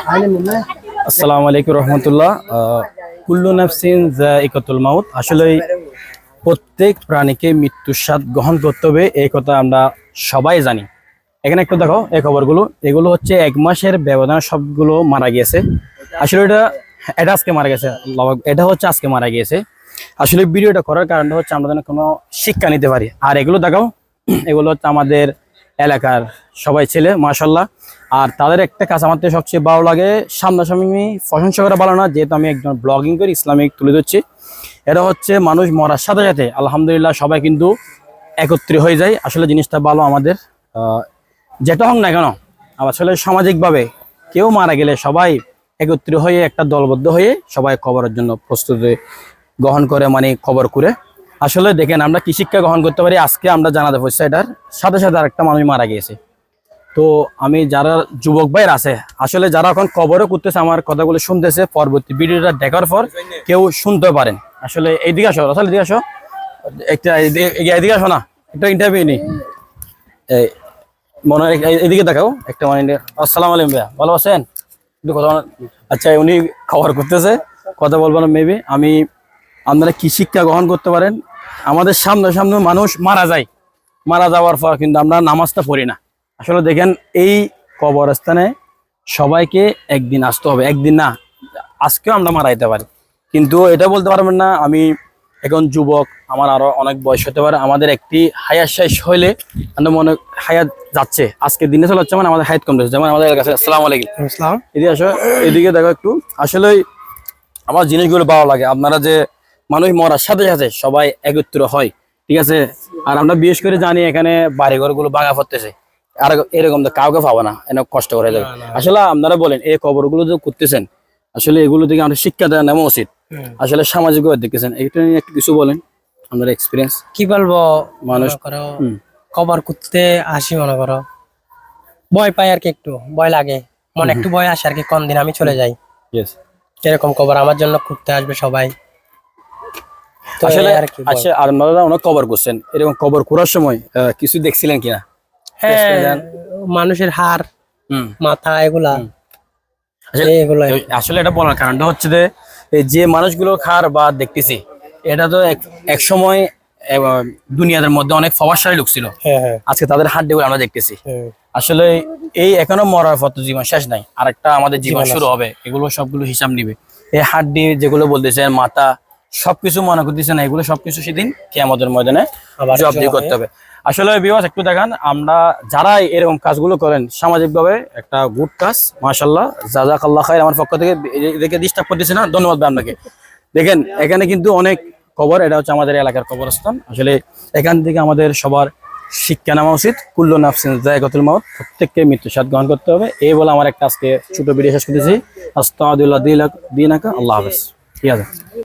আসসালামু আলাইকুম রহমতুল্লাহ। কুল্লু নাফসিন ইকতুল মাউত। আসলে প্রত্যেক প্রাণীকে মৃত্যুর স্বাদ গ্রহণ করতে হবে, এই কথা আমরা সবাই জানি। এখানে একটু দেখো, এই খবরগুলো। এগুলো হচ্ছে এক মাসের ব্যবধানে সবগুলো মারা গিয়েছে। আসলে এটা এটা আজকে মারা গেছে এটা হচ্ছে আজকে মারা গিয়েছে। আসলে ভিডিওটা করার কারণটা হচ্ছে আমরা যেন কোনো শিক্ষা নিতে পারি। আর এগুলো দেখাও, এগুলো হচ্ছে আমাদের এলাকার সবাই ছেলে মাশাল্লাহ আর তাদের একটা কাজ আমার সবচেয়ে ভালো লাগে, সামনাসামনি প্রশংসা করা ভালো না, যেহেতু আমি একজন ব্লগিং করি ইসলামিক তুলে ধরছি। এটা হচ্ছে মানুষ মরার সাথে সাথে, আলহামদুলিল্লাহ সবাই কিন্তু একত্রে হয়ে যায়। আসলে জিনিসটা ভালো আমাদের যেটা হোক না কেন আসলে সামাজিকভাবে কেউ মারা গেলে সবাই একত্রে হয়ে একটা দলবদ্ধ হয়ে সবাই খবরের জন্য প্রস্তুতি গ্রহণ করে মানে খবর করে। আসলে দেখেন, আমরা কি শিক্ষা গ্রহণ করতে পারি? আজকে আমরা জানাতে পারছি এটার। সাথে সাথে আরেকটা মানুষ মারা গিয়েছে। তো আমি যারা যুবক ভাইয়ের আছে, আসলে যারা এখন কবরও করতেছে, আমার কথাগুলো শুনতেছে, পরবর্তী ভিডিওটা দেখার পর কেউ শুনতে পারেন। আসলে এইদিকে আসো আসলে এদিকে আসো। একটা এদিকে- আসো না, একটা ইন্টারভিউ নি। এই, মনে হয় এদিকে দেখাও, একটা মানে আসসালামু আলাইকুম ভাইয়া, ভালো আছেন? একটু কথা আচ্ছা উনি খবর করতেছে, কথা বলব না মেবি আমি, আপনারা কি শিক্ষা গ্রহণ করতে পারেন? আমাদের সামনে সামনে মানুষ মারা যায়। মারা যাওয়ার পর কিন্তু আমরা নামাজটা পড়ি না। আসলে দেখেন এই কবরস্থানে সবাইকে একদিন আসতে হবে। একদিন না আজকেও আমরা মারা যেতে পারি। কিন্তু এটা বলতে পারবেন না আমি এখন যুবক আমার আরও অনেক বয়স হতে পারে। আমাদের একটি হায়াত শেষ হইলে আমরা মনে হায়াত যাচ্ছে। আজকে দিনে চলে হচ্ছে মানে আমাদের হায়াত কম যাচ্ছে যেমন আমাদের কাছে আসসালামু আলাইকুম। ইসলাম এদিকে আসো এদিকে দেখো একটু। আসলে আমার জিনিসগুলো ভালো লাগে। আপনারা যে মানুষ মরার সাথে সাথে সবাই একত্র হয় ঠিক আছে? আর আমরা বিশেষ করে জানি এখানে বাড়িঘরগুলো ভাঙা পড়তেছে। আর এরকম তো কাউকে পাবো না এনে কষ্ট করে যাবে আসলে আপনারা বলেন এই খবরগুলো যে করতেছেন আসলে এগুলো থেকে আমাদের শিক্ষা দেওয়া নেওয়া উচিত। আসলে সামাজিক দেখতেছেন এটা নিয়ে একটু কিছু বলেন আপনার এক্সপিরিয়েন্স কি বলব মানুষ- মনে করো কবর করতে আসি মনে করো। ভয় পাই আর কি একটু ভয় লাগে। মনে একটু ভয় আসে আর কি কোন দিন আমি চলে যাই। এরকম কবর আমার জন্য করতে আসবে সবাই। আসলে। আচ্ছা আপনারা অনেক কবর করছেন। এরকম কবর করার সময় কিছু দেখছিলেন কিনা? হ্যাঁ মানুষের হুম। মাথা এগুলা। আসলে- এটা বলার কারণটা হচ্ছে যে যে মানুষগুলো খার বা দেখতেছি এটা তো এক সময় দুনিয়াদের মধ্যে অনেক প্রভাবশালী লোক ছিল। হ্যাঁ হ্যাঁ। আজকে তাদের হাড্ডিগুলো আমরা দেখতেছি। আসলে এই এখনও মরার পর তো জীবন শেষ নাই। আরেকটা আমাদের জীবন শুরু হবে এগুলো সবগুলো হিসাব নিবে। এই হাড্ডি যেগুলো বলতেছে মাথা সবকিছু মনে করতেছে না এগুলো সবকিছু সেদিন আমাদের ময়দানে জবাবদি করতে হবে। আসলে বিবাস একটু দেখান আমরা যারা এরকম কাজগুলো করেন সামাজিকভাবে একটা গুড কাজ মাশাল্লাহ জাজাক আল্লাহ খাই আমার পক্ষ থেকে এদেরকে ডিস্টার্ব করতেছে না ধন্যবাদ আপনাকে। দেখেন এখানে কিন্তু অনেক খবর এটা হচ্ছে আমাদের এলাকার কবরস্থান। আসলে এখান থেকে আমাদের সবার শিক্ষা নেওয়া উচিত। কুল্লু নাফসিন জায়গাতুল মাউত প্রত্যেককে মৃত্যু স্বাদ গ্রহণ করতে হবে। এই বলে আমার একটা আজকে ছোট ভিডিও শেষ করতেছি। আস্তাদুল্লাহ দিনাকা আল্লাহ হাফেজ। ঠিক আছে?